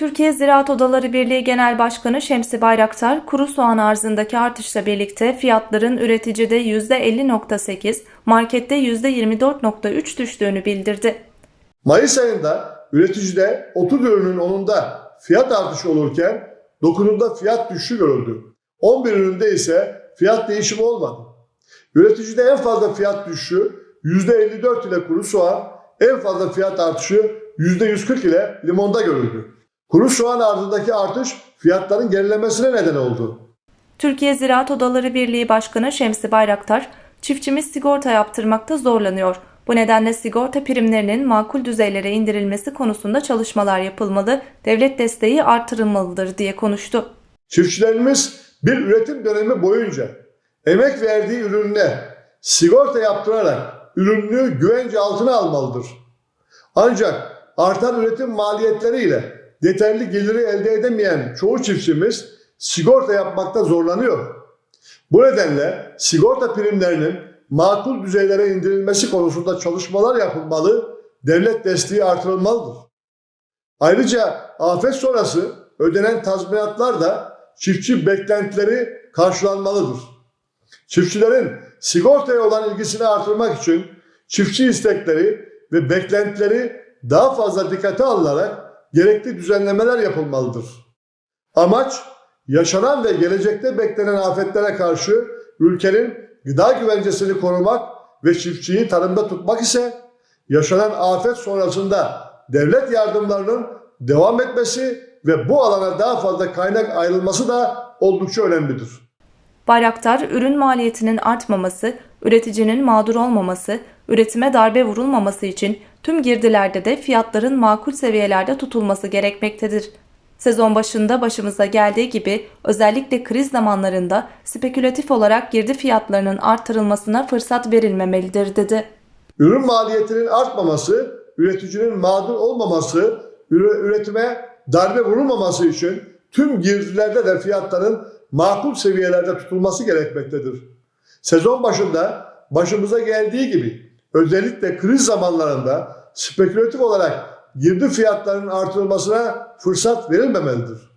Türkiye Ziraat Odaları Birliği Genel Başkanı Şemsi Bayraktar, kuru soğan arzındaki artışla birlikte fiyatların üreticide %50.8, markette %24.3 düştüğünü bildirdi. Mayıs ayında üreticide 30 ürünün onunda fiyat artışı olurken 9'unda fiyat düşüşü görüldü. 11 üründe ise fiyat değişimi olmadı. Üreticide en fazla fiyat düşüşü %54 ile kuru soğan, en fazla fiyat artışı %140 ile limonda görüldü. Kuru soğan arzındaki artış fiyatların gerilemesine neden oldu. Türkiye Ziraat Odaları Birliği Başkanı Şemsi Bayraktar, çiftçimiz sigorta yaptırmakta zorlanıyor. Bu nedenle sigorta primlerinin makul düzeylere indirilmesi konusunda çalışmalar yapılmalı, devlet desteği artırılmalıdır diye konuştu. Çiftçilerimiz bir üretim dönemi boyunca emek verdiği ürününe sigorta yaptırarak ürününü güvence altına almalıdır. Ancak artan üretim maliyetleriyle yeterli geliri elde edemeyen çoğu çiftçimiz sigorta yapmakta zorlanıyor. Bu nedenle sigorta primlerinin makul düzeylere indirilmesi konusunda çalışmalar yapılmalı, devlet desteği artırılmalıdır. Ayrıca afet sonrası ödenen tazminatlar da çiftçi beklentileri karşılanmalıdır. Çiftçilerin sigortaya olan ilgisini artırmak için çiftçi istekleri ve beklentileri daha fazla dikkate alınarak gerekli düzenlemeler yapılmalıdır. Amaç yaşanan ve gelecekte beklenen afetlere karşı ülkenin gıda güvencesini korumak ve çiftçiyi tarımda tutmak ise yaşanan afet sonrasında devlet yardımlarının devam etmesi ve bu alana daha fazla kaynak ayrılması da oldukça önemlidir. Bayraktar, ürün maliyetinin artmaması, üreticinin mağdur olmaması, üretime darbe vurulmaması için tüm girdilerde de fiyatların makul seviyelerde tutulması gerekmektedir. Sezon başında başımıza geldiği gibi özellikle kriz zamanlarında spekülatif olarak girdi fiyatlarının artırılmasına fırsat verilmemelidir dedi. Ürün maliyetinin artmaması, üreticinin mağdur olmaması, üre- üretime darbe vurulmaması için tüm girdilerde de fiyatların makul seviyelerde tutulması gerekmektedir. Sezon başında başımıza geldiği gibi özellikle kriz zamanlarında spekülatif olarak girdi fiyatlarının artırılmasına fırsat verilmemelidir.